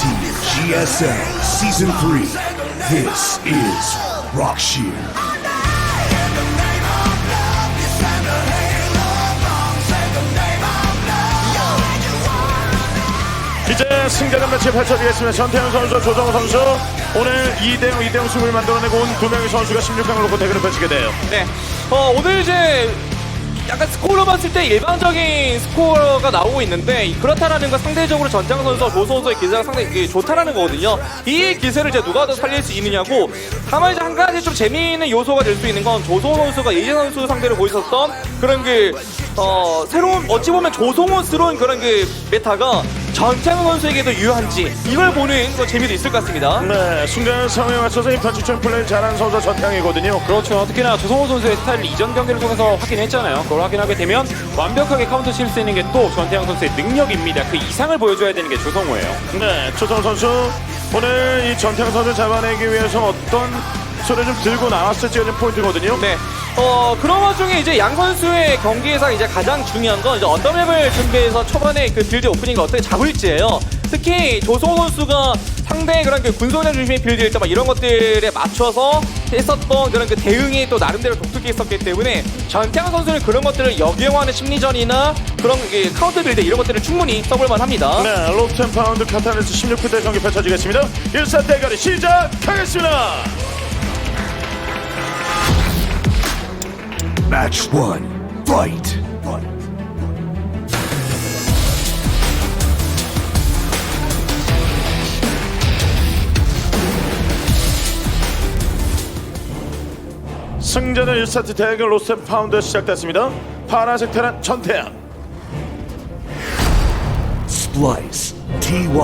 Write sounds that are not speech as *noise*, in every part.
Team GSL Season 3. This is Rockshear. 이제 승자전 매치 펼쳐지겠습니다. 전태현 선수, 조정우 선수 오늘 2대0, 2대0 승을 만들어내고 온 두 명의 선수가 16강을 놓고 대결을 펼치게 돼요. 네. 어, 오늘 이제 약간 스코어로 봤을 때 일반적인 스코어가 나오고 있는데 그렇다라는 건 상대적으로 전장 선수와 조소 선수의 기세가 상당히 좋다라는 거거든요. 이 기세를 이제 누가 더 살릴 수 있느냐고 다만 이제 한 가지 좀 재미있는 요소가 될 수 있는 건 조소 선수가 이재 선수 상대로 보였었던 그런 그 어, 새로운 어찌 보면 조성호스러운 그런 그 메타가 전창 선수에게도 유효한지 이걸 보는 그 재미도 있을 것 같습니다. 네, 순간 상황에 맞춰서 이 편집점 플레이 잘하는 선수가 전태양이거든요. 그렇죠. 특히나 조성호 선수의 스타일을 이전 경기를 통해서 확인했잖아요. 그걸 확인하게 되면 완벽하게 카운터 칠 수 있는 게 또 전태양 선수의 능력입니다. 그 이상을 보여줘야 되는 게 조성호예요. 네, 조정우 선수 오늘 이 전태양 선수 잡아내기 위해서 어떤 소리 좀 들고 나왔을지가 좀 포인트거든요. 네. 어, 그런 와중에 이제 양 선수의 경기에서 이제 가장 중요한 건 이제 언더맵을 준비해서 초반에 그 빌드 오프닝을 어떻게 잡을지예요. 특히 조성호 선수가 상대의 그런 그 군소년 중심의 빌드일 때막 이런 것들에 맞춰서 했었던 그런 그 대응이 또 나름대로 독특했었기 때문에 전태양 선수는 그런 것들을 역용하는 심리전이나 그런 그 카운터 빌드 이런 것들을 충분히 써볼만 합니다. 네, 로텐 파운드 카타르스 16대 경기 펼쳐지겠습니다. 1사 대결이 시작하겠습니다. Match 1. Fight. 승자는 1사트 대결 로텐 파운드 시작됐습니다. 파란색 테란 전태양. Splice. TY.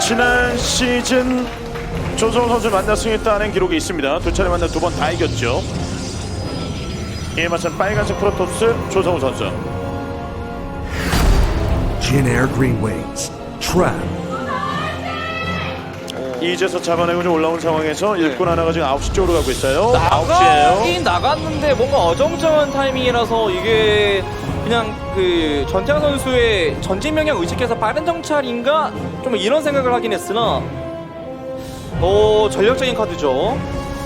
지난 시즌 조성호 선수 만나 승했다는 기록이 있습니다. 두 차례 만나 두 번 다 이겼죠. 이에 맞선 빨간색 프로토스 조성호 선수. Jin Air Green Wings. Trap. 이제서 잡아내고 좀 올라온 상황에서 일꾼 하나가 지금 9시 쪽으로 가고 있어요. 나가긴 나갔는데 뭔가 어정쩡한 타이밍이라서 이게 그냥 그 전태양 선수의 전진 명령 의식해서 빠른 정찰인가 좀 이런 생각을 하긴 했으나 어 전략적인 카드죠.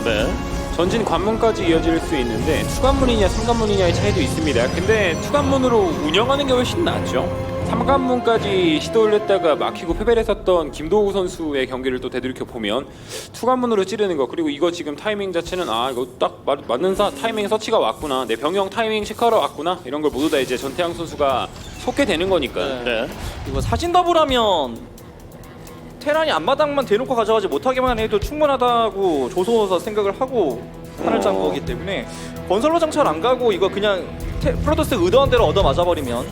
네. 전진 관문까지 이어질 수 있는데 투관문이냐 삼관문이냐의 차이도 있습니다. 근데 투관문으로 운영하는 게 훨씬 낫죠. 삼관문까지 시도를 했다가 막히고 패배를 했었던 김도우 선수의 경기를 또 되돌이켜 보면 투관문으로 찌르는 거 그리고 이거 지금 타이밍 자체는 아 이거 딱 맞, 맞는 사 타이밍 서치가 왔구나 내 병영 타이밍 체크하러 왔구나 이런 걸 모두 다 이제 전태양 선수가 속게 되는 거니까 네. 이거 사진 더블하면 테란이 앞마당만 대놓고 가져가지 못하게만 해도 충분하다고 조소서 생각을 하고 판을 짠 거기 때문에 건설로 장찰 안 가고 이거 그냥 테, 프로토스 의도한 대로 얻어 맞아버리면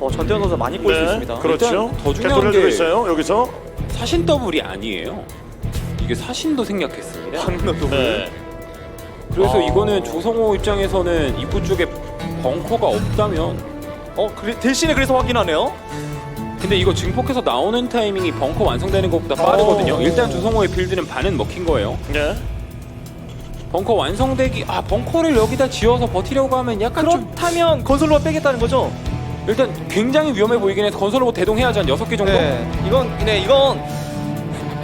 어, 전태현 선수 많이 꼬일 수 있습니다. 그렇죠. 일단 더 중요한 게- 있어요. 여기서. 사신 더블이 아니에요. 이게 사신도 생략했습니다. 방금도 네. 그래서 아. 이거는 조성호 입장에서는 입구 쪽에 벙커가 없다면 어 그래, 대신에 그래서 확인하네요. 근데 이거 증폭해서 나오는 타이밍이 벙커 완성되는 것보다 빠르거든요. 어. 일단 조성호의 빌드는 반은 먹힌 거예요. 네. 벙커 완성되기 아 벙커를 여기다 지어서 버티려고 하면 약간 좀 그렇다면 건설로 빼겠다는 거죠? 일단 굉장히 위험해 보이긴 해서 건설로봇 대동해야지 한 6개 정도? 네, 이건 네 이건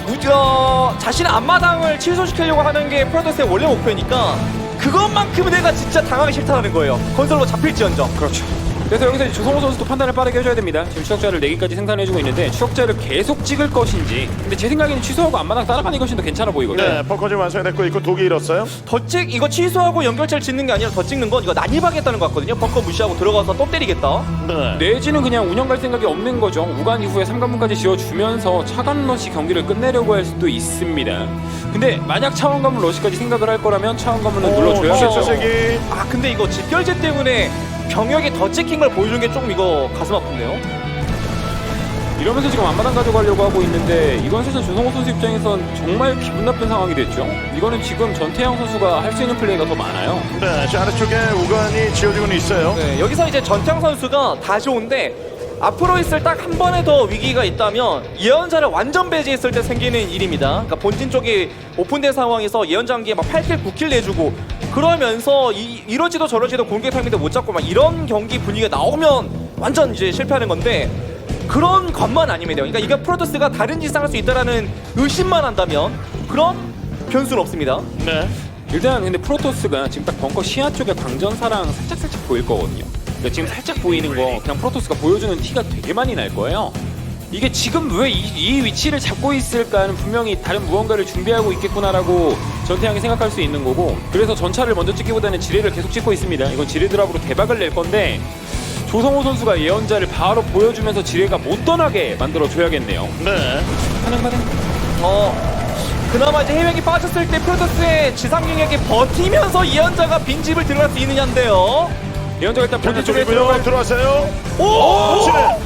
무려 자신의 앞마당을 취소시키려고 하는 게 프로토스의 원래 목표니까 그것만큼은 내가 진짜 당하기 싫다는 거예요. 건설로 잡힐지언정. 그렇죠. 그래서 여기서 조성호 선수도 판단을 빠르게 해줘야 됩니다. 지금 추적자를 4개까지 생산해주고 있는데 추적자를 계속 찍을 것인지 근데 제 생각에는 취소하고 앞마당 따라가는 것이 더 괜찮아 보이거든요. 네. 벙커 지금 완성이 됐고 있고 독이 잃었어요. 더찍 이거 취소하고 연결체를 짓는 게 아니라 더 찍는 건 이거 난입하겠다는 것 같거든요. 벙커 무시하고 들어가서 또 때리겠다. 네. 내지는 그냥 운영 갈 생각이 없는 거죠. 우간 이후에 3관문까지 지어주면서 차관 러시 경기를 끝내려고 할 수도 있습니다. 근데 만약 차원 관문 러시까지 생각을 할 거라면 차원 관문은 눌러줘야겠죠. 실수색이 아 근데 이거 집결제 때문에 병역이 더 찍힌 걸 보여주는 게 조금 이거 가슴 아픈데요. 이러면서 지금 앞마당 가져가려고 하고 있는데 이건 사실 조성호 선수 입장에선 정말 기분 나쁜 상황이 됐죠. 이거는 지금 전태양 선수가 할 수 있는 플레이가 더 많아요. 네. 저 아래쪽에 우간이 지어지고는 있어요. 네, 여기서 이제 전창 선수가 다 좋은데 앞으로 있을 딱 한 번에 더 위기가 있다면 예언자를 완전 배제했을 때 생기는 일입니다. 그러니까 본진 쪽이 오픈된 상황에서 예언자 한기에 막 8킬, 9킬 내주고 그러면서 이, 이러지도 저러지도 공격 타이밍도 못 잡고 막 이런 경기 분위기가 나오면 완전 이제 실패하는 건데 그런 것만 아니면 돼요. 그러니까 이게 프로토스가 다른 짓을 할 수 있다라는 의심만 한다면 그럼 변수는 없습니다. 네. 일단 근데 프로토스가 지금 딱 벙커 시야 쪽에 광전사랑 살짝 살짝 보일 거거든요. 그러니까 지금 살짝 보이는 거 그냥 프로토스가 보여주는 티가 되게 많이 날 거예요. 이게 지금 왜 이 위치를 잡고 있을까는 분명히 다른 무언가를 준비하고 있겠구나라고 전태양이 생각할 수 있는 거고 그래서 전차를 먼저 찍기보다는 지뢰를 계속 찍고 있습니다. 이건 지뢰 드랍으로 대박을 낼 건데 조성호 선수가 예언자를 바로 보여주면서 지뢰가 못 떠나게 만들어 줘야겠네요. 네. 하는 바는 어 그나마 이제 해외기 빠졌을 때 프로토스의 지상 영역에 버티면서 이현자가 빈집을 들어갈 수 있느냐인데요. 예언자가 일단 본진 쪽에. 들어갈 들어왔어요. 오! 지뢰.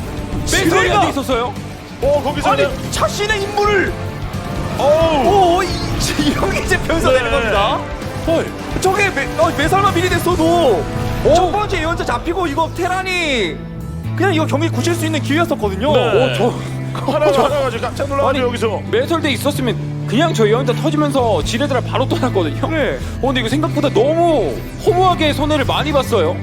맹설이 안돼 있었어요. 오 거기서 아니 자신의 임무를 오. 오 이- *laughs* 이런 이제 변수가 네. 되는 겁니다. 헐 저게 매, 어, 매설만 미리 됐어도 첫 번째 예언자 잡히고 이거 테란이 그냥 이거 경기 굳힐 수 있는 기회였었거든요. 네. 오, 저 하나 하나 가지고 깜짝 아니, 여기서. 매설대 있었으면 그냥 저 예언자 터지면서 지뢰들아 바로 떠났거든요. 네. 어, 근데 이거 생각보다 너무 허무하게 손해를 많이 봤어요.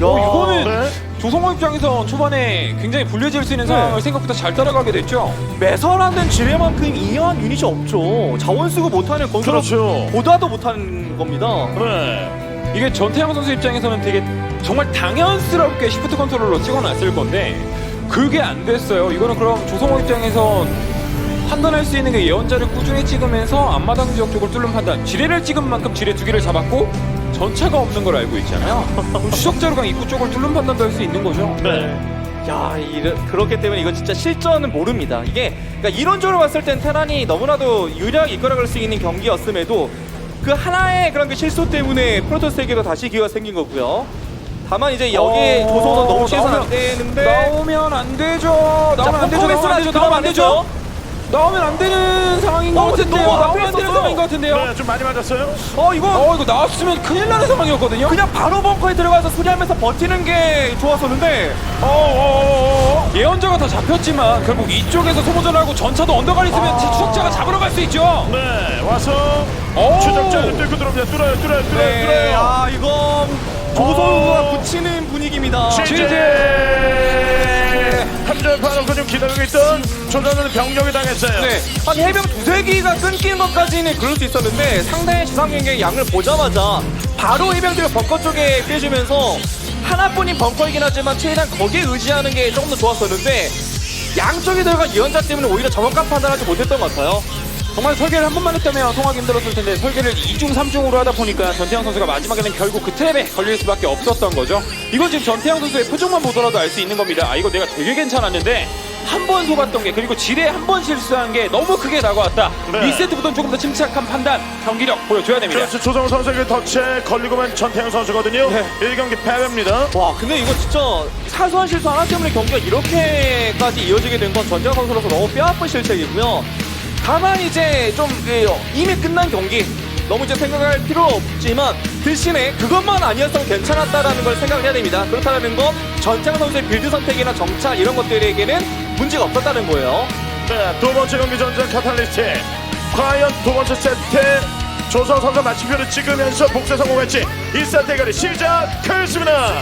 어, 이거는 네. 조성호 입장에서 초반에 굉장히 불리해질 수 있는 상황을 생각보다 잘 따라가게 됐죠. 매설하는 지뢰만큼 이해한 유닛이 없죠. 자원 쓰고 못하는 건설 그렇죠. 보다도 못하는 겁니다. 네. 이게 전태양 선수 입장에서는 되게 정말 당연스럽게 시프트 컨트롤로 찍어놨을 건데 그게 안 됐어요. 이거는 그럼 조성호 입장에서 판단할 수 있는 게 예언자를 꾸준히 찍으면서 앞마당 지역 쪽을 뚫는 판단. 지뢰를 찍은 만큼 지뢰 두 개를 잡았고 전차가 없는 걸 알고 있잖아요. 그럼 추적자로 그냥 입구 쪽을 뚫는 판단도 할 수 있는 거죠. 네. 야, 이래, 그렇기 때문에 이거 진짜 실전은 모릅니다. 이게 그러니까 이론적으로 봤을 땐 테란이 너무나도 유리하게 이끌어갈 수 있는 경기였음에도 그 하나의 그런 그 실수 때문에 프로토스에게도 다시 기회가 생긴 거고요. 다만 이제 여기에 어, 조성은 너무 취해서는 안 되는데 나오면 안 되죠. 자, 나오면 안 되죠. 나오면 안 되죠. 나오면 안 되죠. 나오면 안 되는 상황인 것 어, 같은데요. 나오면 안 되는. 상황인 것 같은데요. 네. 좀 많이 맞았어요. 어 이거 어 이거 나왔으면 큰일 나는 상황이었거든요. 그냥 바로 벙커에 들어가서 수리하면서 버티는 게 좋았었는데 어, 오오오오. 예언자가 다 잡혔지만 결국 이쪽에서 소모전하고 전차도 언덕 안에 있으면 아. 추적자가 잡으러 갈 수 있죠. 네. 와서 오. 추적자를 뚫고 들어옵니다. 뚫어요. 뚫어요. 뚫어요. 네, 뚫어요. 아 이건 조성우가 붙이는 분위기입니다. 지제 한점 파놓고 좀 기다리고 있던 조선은 병력이 당했어요. 네, 한 해병 두세 기가 끊기는 것까지는 그럴 수 있었는데 상대의 지상 경기의 양을 보자마자 바로 해병들을 벙커 쪽에 빼주면서 하나뿐인 벙커이긴 하지만 최대한 거기에 의지하는 게 조금 더 좋았었는데 양쪽에 들어간 예언자 때문에 오히려 정확한 판단하지 못했던 것 같아요. 정말 설계를 한 번만 했다면 통하기 힘들었을 텐데 설계를 2중 3중으로 하다 보니까 전태양 선수가 마지막에는 결국 그 트랩에 걸릴 수밖에 없었던 거죠. 이건 지금 전태양 선수의 표정만 보더라도 알 수 있는 겁니다. 아 이거 내가 되게 괜찮았는데 한 번 속았던 게 그리고 지뢰 한 번 실수한 게 너무 크게 다가왔다. 네. 2세트부터는 조금 더 침착한 판단, 경기력 보여줘야 됩니다. 그렇죠. 조성우 선수의 그 덫에 걸리고만 전태양 선수거든요. 네. 1경기 패배입니다. 와 근데 이거 진짜 사소한 실수 하나 때문에 경기가 이렇게까지 이어지게 된 건 전자 선수로서 너무 뼈아픈 실책이고요. 다만 이제 좀 예, 이미 끝난 경기 너무 이제 생각할 필요 없지만 대신에 그것만 아니었으면 괜찮았다라는 걸 생각을 해야 됩니다. 그렇다는 건 전창 선수의 빌드 선택이나 정찰 이런 것들에게는 문제가 없었다는 거예요. 네. 두 번째 경기 전전 카탈리스트. 과연 두 번째 세트 조성우 선수 마침표를 찍으면서 복수 성공했지. 1세트 대결이 시작하겠습니다.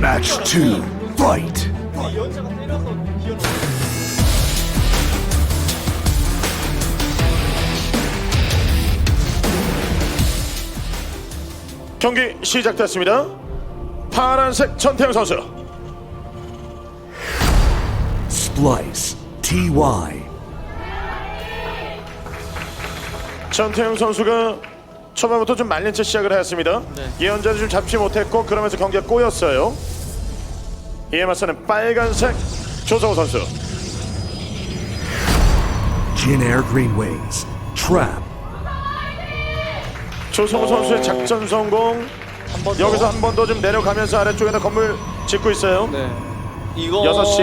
Match 2. Fight. 경기 시작됐습니다. 파란색 전태양 선수. Splice. TY. 전태양 선수가 초반부터 좀 말린 채 시작을 했습니다. 예언자를 좀 잡지 못했고 그러면서 경기가 꼬였어요. 이에 맞서는 빨간색 조성우 선수. Jin Air Green Wings. Trap. 조성우 선수의 작전 성공. 한번 여기서 한 번 더 좀 내려가면서 아래쪽에다 건물 짓고 있어요. 네. 이건 여섯 시.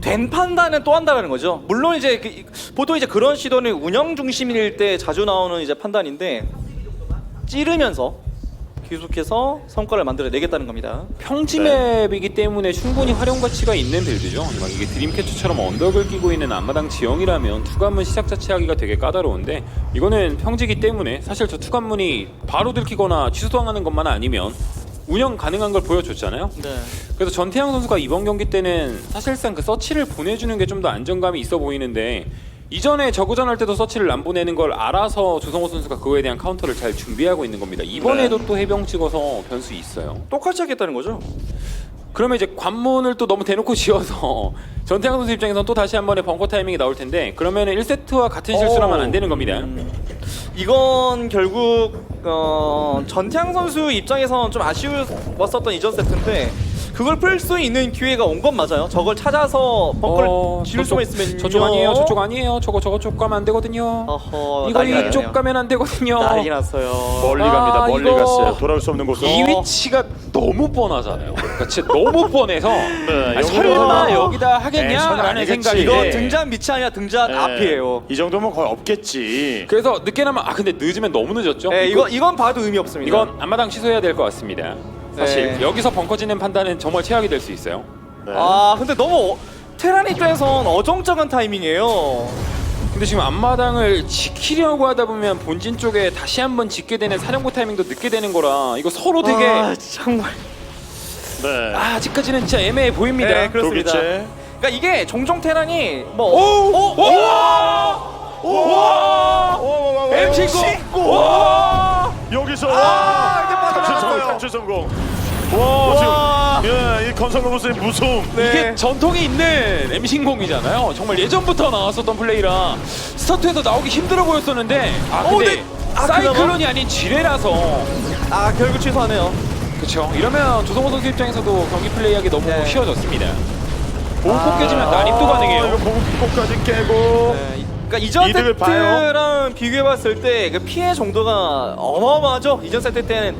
된 판단은 또 한다는 거죠. 물론 이제 그, 보통 이제 그런 시도는 운영 중심일 때 자주 나오는 이제 판단인데 찌르면서 계속해서 성과를 만들어내겠다는 겁니다. 평지 네. 맵이기 때문에 충분히 활용 가치가 있는 빌드죠. 막 이게 드림캐쳐처럼 언덕을 끼고 있는 앞마당 지형이라면 투관문 시작 자체하기가 되게 까다로운데 이거는 평지기 때문에 사실 저 투관문이 바로 들키거나 취소당하는 것만 아니면 운영 가능한 걸 보여줬잖아요. 네. 그래서 전태양 선수가 이번 경기 때는 사실상 그 서치를 보내주는 게 좀 더 안정감이 있어 보이는데 이전에 저구전 할 때도 서치를 안 보내는 걸 알아서 조성호 선수가 그거에 대한 카운터를 잘 준비하고 있는 겁니다. 이번에도 또 해병 찍어서 변수 있어요. 똑같이 하겠다는 거죠? 그러면 이제 관문을 또 너무 대놓고 지어서 *laughs* 전태양 선수 입장에서는 또 다시 한 번의 벙커 타이밍이 나올 텐데 그러면은 1세트와 같은 실수를 하면 안 되는 겁니다. 이건 결국 어, 전태양 선수 입장에서는 좀 아쉬웠었던 이전 세트인데 그걸 풀 수 있는 기회가 온 건 맞아요. 저걸 찾아서 벙커를 어, 지을 수만 있으면 저쪽 아니에요. 저쪽 아니에요. 저거 저거 쪽 가면 안 되거든요. 어허, 이거 난리. 이쪽 가면 안 되거든요. 난리 났어요. 멀리 아, 갑니다. 멀리 이거- 갔어요. 돌아올 수 없는 곳으로. 이 위치가 너무 뻔하잖아요. 그러니까 진짜 너무 뻔해서 *laughs* 네, 여기서- 설마 여기다 에이, 하겠냐라는 아니겠지. 생각이 이거 네. 등잔 밑이 아니라 등잔 네. 앞이에요. 이 정도면 거의 없겠지. 그래서 늦게 나면 아 근데 늦으면 너무 늦었죠. 네, 이거 이건 봐도 의미 없습니다. 이건 앞마당 취소해야 될 것 같습니다. 사실 네. 여기서 벙커 지는 판단은 정말 최악이 될 수 있어요. 네. 아 근데 너무 어- 테란 입장에선 어정쩡한 타이밍이에요. 근데 지금 앞마당을 지키려고 하다 보면 본진 쪽에 다시 한번 짓게 되는 사령부 타이밍도 늦게 되는 거라 이거 서로 되게 아, 정말. 네. 아, 아직까지는 진짜 애매해 보입니다. 네, 그렇습니다. 도기체. 그러니까 이게 종종 테란이 뭐 오! 오! 오! 와! MC 고! 와! 여기서 아, 성공, 빠져나갔어요. 탈출 성공. 와, 와. 지금 예, 이 건설 로봇의 무서움. 네. 이게 전통이 있는 M 신공이잖아요. 정말 예전부터 나왔었던 플레이라 스타트에서 나오기 힘들어 보였었는데 아 어, 근데 네. 아, 사이클론이 아닌 지뢰라서 아 결국 취소하네요. 그렇죠. 이러면 조성호 선수 입장에서도 경기 플레이하기 너무 네. 쉬워졌습니다. 보고 깨지면 난입도 아, 가능해요. 이거 보고까지 깨고. 네, 그러니까 이전 세트랑 비교해봤을 때 그 피해 정도가 어마어마하죠. 이전 세트 때는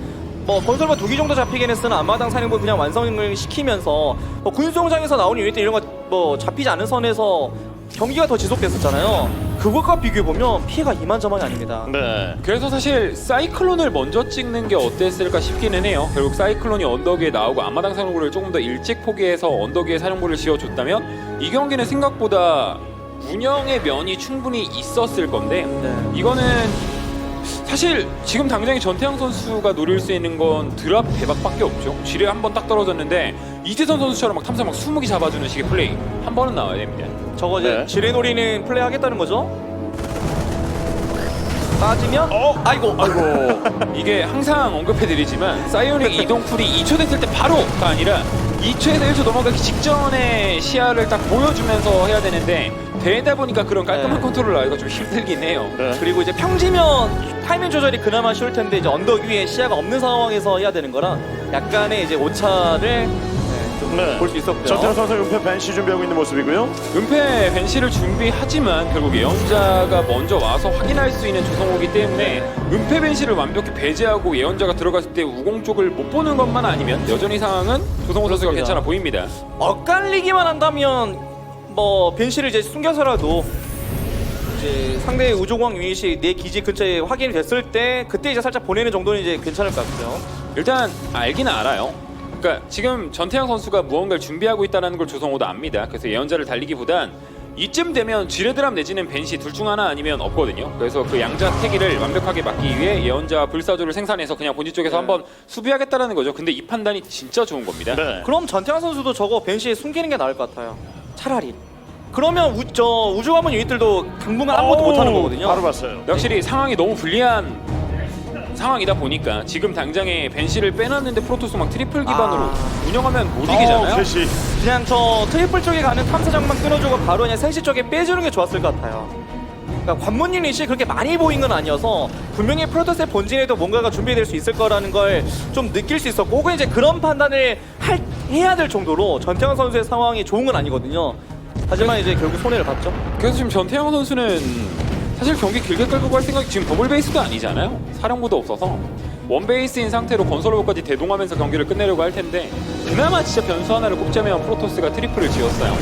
뭐 건설과 두기 정도 잡히긴 했으나 앞마당 사령부 그냥 완성을 시키면서 뭐 군수공장에서 나오는 유닛들 이런 거 뭐 잡히지 않은 선에서 경기가 더 지속됐었잖아요. 그것과 비교해보면 피해가 이만저만이 아닙니다. 네. 그래서 사실 사이클론을 먼저 찍는 게 어땠을까 싶기는 해요. 결국 사이클론이 언덕 위에 나오고 앞마당 사령부를 조금 더 일찍 포기해서 언덕 위에 사령부를 지어줬다면 이 경기는 생각보다 운영의 면이 충분히 있었을 건데 네. 이거는 사실 지금 당장에 전태양 선수가 노릴 수 있는 건 드랍 대박밖에 없죠. 지뢰 한 번 딱 떨어졌는데 이재선 선수처럼 막 탐사 막 20개 잡아주는 식의 플레이 한 번은 나와야 됩니다. 저거 이제 네. 지뢰놀이는 플레이 하겠다는 거죠? 빠지면 어? 아이고 아이고. *laughs* 이게 항상 언급해드리지만 사이오닉 이동풀이 2초 됐을 때 바로가 아니라 2초에서 1초 넘어가기 직전에 시야를 딱 보여주면서 해야 되는데 되다 보니까 그런 깔끔한 네. 컨트롤을 하기가 좀 힘들긴 해요. 네. 그리고 이제 평지면 타이밍 조절이 그나마 쉬울 텐데 이제 언덕 위에 시야가 없는 상황에서 해야 되는 거라 약간의 이제 오차를 네. 볼 수 있었고요. 전태현 선수 은폐 벤시 준비하고 있는 모습이고요. 은폐 벤시를 준비하지만 결국 예언자가 먼저 와서 확인할 수 있는 조성호기 때문에 은폐 벤시를 완벽히 배제하고 예언자가 들어갔을 때 우공 쪽을 못 보는 것만 아니면 여전히 상황은 조성호 선수가. 괜찮아 보입니다. 엇갈리기만 한다면 뭐 벤시를 이제 숨겨서라도 이제 상대 우주공항 유닛이 내 기지 근처에 확인이 됐을 때 그때 이제 살짝 보내는 정도는 이제 괜찮을 것 같고요. 일단 알기는 알아요. 그러니까 지금 전태양 선수가 무언가를 준비하고 있다는 걸 조성호도 압니다. 그래서 예언자를 달리기보단 이쯤 되면 지뢰드랍 내지는 벤시 둘 중 하나 아니면 없거든요. 그래서 그 양자 태기를 완벽하게 막기 위해 예언자 불사조를 생산해서 그냥 본진 쪽에서 네. 한번 수비하겠다라는 거죠. 근데 이 판단이 진짜 좋은 겁니다. 네. 그럼 전태환 선수도 저거 벤시에 숨기는 게 나을 것 같아요. 차라리. 그러면 우, 저 우주관문 유닛들도 당분간 아무것도 오, 못하는 거거든요. 바로 봤어요. 확실히 상황이 너무 불리한 상황이다 보니까 지금 당장에 벤시를 빼놨는데 프로토스 막 트리플 기반으로 아. 운영하면 못 어, 이기잖아요. 캐시. 그냥 저 트리플 쪽에 가는 탐사장만 끊어주고 바로 그냥 생시 쪽에 빼주는 게 좋았을 것 같아요. 그러니까 관문 유닛이 그렇게 많이 보인 건 아니어서 분명히 프로토스의 본진에도 뭔가가 준비될 수 있을 거라는 걸 좀 느낄 수 있었고 혹은 이제 그런 판단을 할, 해야 될 정도로 전태환 선수의 상황이 좋은 건 아니거든요. 하지만 이제 결국 손해를 봤죠. 그래서 지금 전태양 선수는 사실 경기 길게 끌고 갈 생각이 지금 더블 베이스도 아니잖아요. 사령부도 없어서 원 베이스인 상태로 건설로까지 대동하면서 경기를 끝내려고 할 텐데 그나마 진짜 변수 하나를 꼽자면 프로토스가 트리플을 지었어요.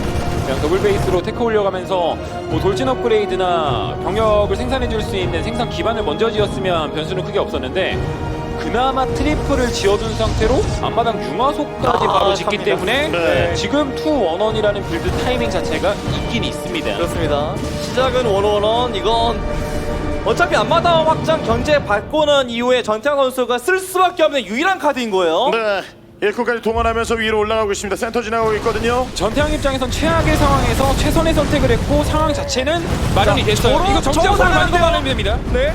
그냥 더블 베이스로 테크 올려가면서 뭐 돌진 업그레이드나 병력을 생산해 줄 수 있는 생산 기반을 먼저 지었으면 변수는 크게 없었는데 그나마 트리플을 지어둔 상태로 앞마당 융화소까지 아, 바로 짓기 참 때문에 네. 지금 투 원원이라는 빌드 타이밍 자체가 있긴 있습니다. 그렇습니다. 시작은 원원원 이건 어차피 앞마당 확장 견제 받고 난 이후에 전태양 선수가 쓸 수밖에 없는 유일한 카드인 거예요. 네. 일꾼까지 동원하면서 위로 올라가고 있습니다. 센터 지나가고 있거든요. 전태양 입장에선 최악의 상황에서 최선의 선택을 했고 상황 자체는 마련이 자, 됐어요. 저런- 이거 많이 상황인데요? 마련이 됩니다. 네.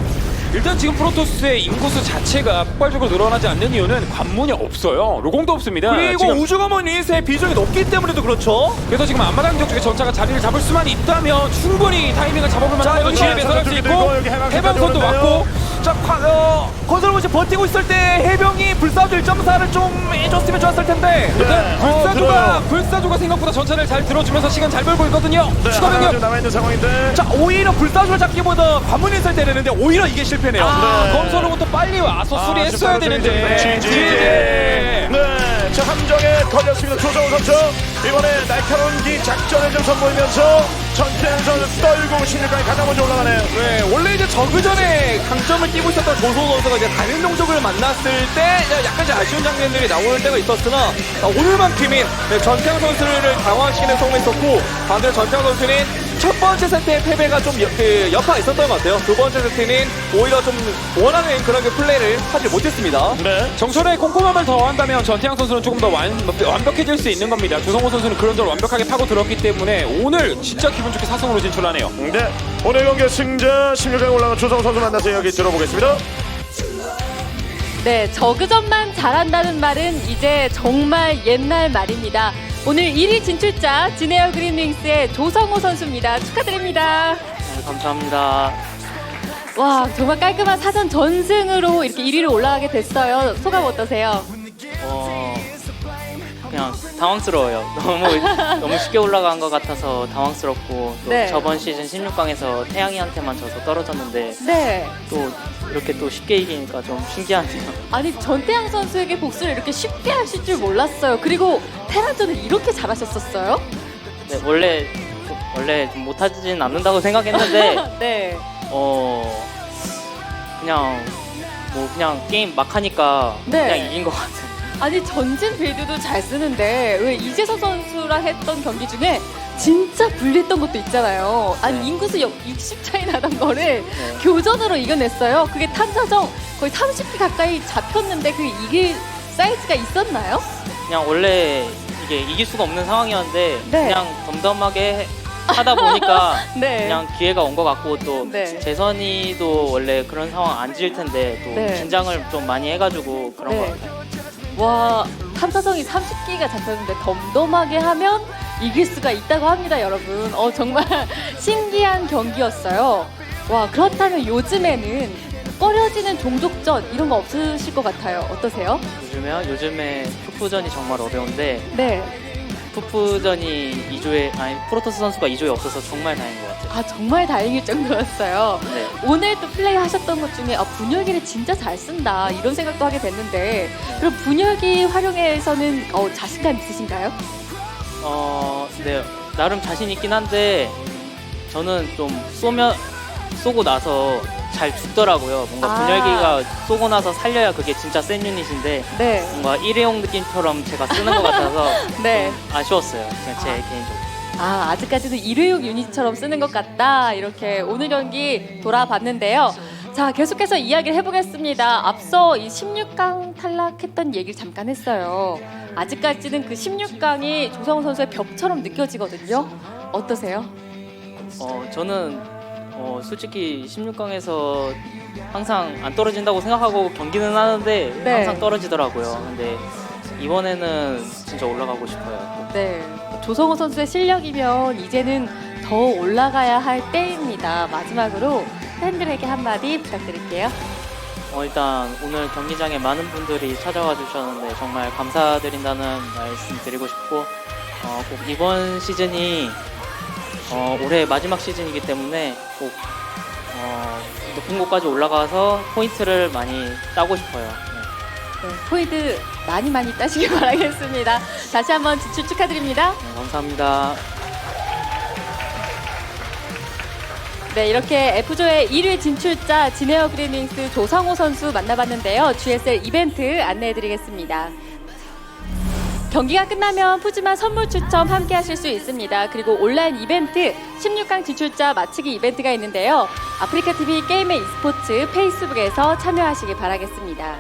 일단 지금 프로토스의 인구수 자체가 폭발적으로 늘어나지 않는 이유는 관문이 없어요. 로공도 없습니다. 그리고 지금 우주검은 유닛의 비중이 높기 때문에도 그렇죠. 그래서 지금 앞마당 지역 쪽에 전차가 자리를 잡을 수만 있다면 충분히 타이밍을 잡아볼 자, 만한 자, 배설할 수 있고 해방선도. 왔고 자, 과, 어, 건설로봇이 버티고 있을 때 해병이 불사조 1.4를 좀 해줬으면 좋았을 텐데. 네. 어, 불사조가 들어요. 불사조가 생각보다 전차를 잘 들어주면서 시간 잘 벌고 있거든요. 네, 추가 병력 좀 남아 있는 상황인데. 자, 오히려 불사조를 잡기보다 관문이 있을 때 되는데 오히려 이게 실패네요. 아, 네. 검사로부터 빨리 와서 아, 수리했어야 되는데. 지지. 지지. 네, 자 함정에 걸렸습니다. 조정우 선수 이번에 날카로운 기 작전을 좀 선보이면서 전태양 선수 떨고 16강에 가장 먼저 올라가네요. 네, 원래 이제 저그전에 강점을 띄고 있었던 조소 선수가 이제 다른 종족을 만났을 때 약간 이제 아쉬운 장면들이 나오는 때가 있었으나 아, 오늘만큼인 네, 전태양 선수를 당황시키는 성공했었고 반대로 전태양 선수는 첫 번째 세트의 패배가 좀 여, 그 여파가 있었던 것 같아요. 두 번째 세트는 오히려 좀 원하는 그런 그 플레이를 하지 못했습니다. 네. 정철의 꼼꼼함을 더한다면 전태양 선수는 조금 더 완, 완벽해질 수 있는 겁니다. 조성호 선수는 그런 점을 완벽하게 파고 들었기 때문에 오늘 진짜 기분 좋게 사성으로 진출하네요. 네, 오늘 경기 승자 16강에 올라간 조정우 선수 만나서 이야기 들어보겠습니다. 네, 저그전만 잘한다는 말은 이제 정말 옛날 말입니다. 오늘 1위 진출자 진에어 그린윙스의 조성호 선수입니다. 축하드립니다. 네, 감사합니다. 와, 정말 깔끔한 사전 전승으로 이렇게 1위로 올라가게 됐어요. 소감 어떠세요? 어, 그냥 당황스러워요. *laughs* 너무 너무 쉽게 올라간 것 같아서 당황스럽고 또 네. 저번 시즌 16강에서 태양이한테만 져서 떨어졌는데 네. 또 이렇게 또 쉽게 이기니까 좀 신기하네요. *laughs* 아니, 전태양 선수에게 복수를 이렇게 쉽게 하실 줄 몰랐어요. 그리고 테란전을 이렇게 잘하셨었어요? 네, 원래 원래 좀 못하진 않는다고 생각했는데 *laughs* 네. 어 그냥 뭐 그냥 게임 막 하니까 네. 그냥 이긴 것 같아요. 아니 전진 빌드도 잘 쓰는데 왜 이재서 선수랑 했던 경기 중에 진짜 불리했던 것도 있잖아요. 아니 네. 인구수 60 차이 나던 거를 교전으로 이겨냈어요. 그게 탐사정 거의 30기 가까이 잡혔는데 그 이길 사이즈가 있었나요? 그냥 원래 이게 이길 수가 없는 상황이었는데 네. 그냥 덤덤하게 하다 보니까 *laughs* 네. 그냥 기회가 온 것 같고 또 네. 재선이도 원래 그런 상황 안 지을 텐데 또 네. 긴장을 좀 많이 해가지고 그런 것 네. 같아요. 와 탐사정이 30기가 잡혔는데 덤덤하게 하면 이길 수가 있다고 합니다, 여러분. 어 정말 *laughs* 신기한 경기였어요. 와 그렇다면 요즘에는 꺼려지는 종족전 이런 거 없으실 것 같아요. 어떠세요? 요즘에요? 요즘에 푸푸전이 정말 어려운데 네. 푸푸전이 2조에 아니 프로토스 선수가 2조에 없어서 정말 다행인 것 같아요. 아 정말 다행일 정도였어요. 네. 오늘 또 플레이 하셨던 것 중에 아, 분열기를 진짜 잘 쓴다 이런 생각도 하게 됐는데 그럼 분열기 활용에서는 어, 자신감 있으신가요? 어, 네 나름 자신 있긴 한데 저는 좀 쏘면 쏘고 나서 잘 죽더라고요. 뭔가 아. 분열기가 쏘고 나서 살려야 그게 진짜 센 유닛인데 네. 뭔가 일회용 느낌처럼 제가 쓰는 것 같아서 *laughs* 네. 좀 아쉬웠어요. 그냥 제 개인적으로. 아 아직까지도 일회용 유닛처럼 쓰는 것 같다 이렇게 오늘 경기 돌아봤는데요. 자 계속해서 이야기를 해보겠습니다. 앞서 이 16강 탈락했던 얘기를 잠깐 했어요. 아직까지는 그 16강이 조성우 선수의 벽처럼 느껴지거든요. 어떠세요? 어, 저는 어, 솔직히 16강에서 항상 안 떨어진다고 생각하고 경기는 하는데 네. 항상 떨어지더라고요. 근데 이번에는 진짜 올라가고 싶어요. 네. 조성호 선수의 실력이면 이제는 더 올라가야 할 때입니다. 마지막으로 팬들에게 한마디 부탁드릴게요. 어, 일단 오늘 경기장에 많은 분들이 찾아와 주셨는데 정말 감사드린다는 말씀 드리고 싶고 어, 꼭 이번 시즌이 어, 올해 마지막 시즌이기 때문에 꼭 어, 높은 곳까지 올라가서 포인트를 많이 따고 싶어요. 네. 네, 포이드 많이 많이 따시길 *laughs* 바라겠습니다. 다시 한번 지출 축하드립니다. 네, 감사합니다. 네, 이렇게 F조의 1위 진출자 진에어 그리닝스 조성호 선수 만나봤는데요. GSL 이벤트 안내해드리겠습니다. 경기가 끝나면 푸짐한 선물 추첨 함께 하실 수 있습니다. 그리고 온라인 이벤트 16강 진출자 맞히기 이벤트가 있는데요. 아프리카 TV 게임의 e스포츠 페이스북에서 참여하시기 바라겠습니다.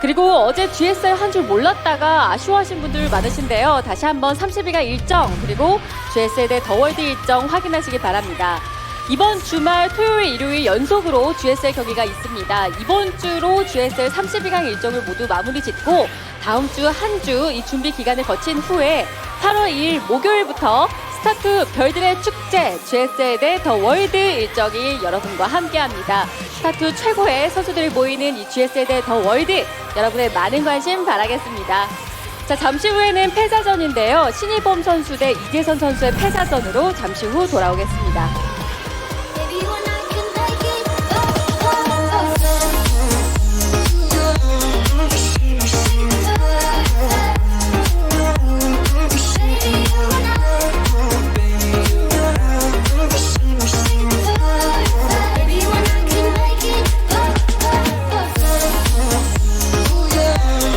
그리고 어제 GSL 한 줄 몰랐다가 아쉬워하신 분들 많으신데요. 다시 한번 30일간 일정 그리고 GSL 대 더월드 일정 확인하시기 바랍니다. 이번 주말 토요일, 일요일 연속으로 GSL 경기가 있습니다. 이번 주로 GSL 32강 일정을 모두 마무리 짓고 다음 주 한 주 이 준비 기간을 거친 후에 8월 2일 목요일부터 스타트 별들의 축제 GSL 대더 월드 일정이 여러분과 함께합니다. 스타트 최고의 선수들이 모이는 이 GSL 대더 월드 여러분의 많은 관심 바라겠습니다. 자 잠시 후에는 패자전인데요. 신이범 선수 대 이재선 선수의 패자전으로 잠시 후 돌아오겠습니다.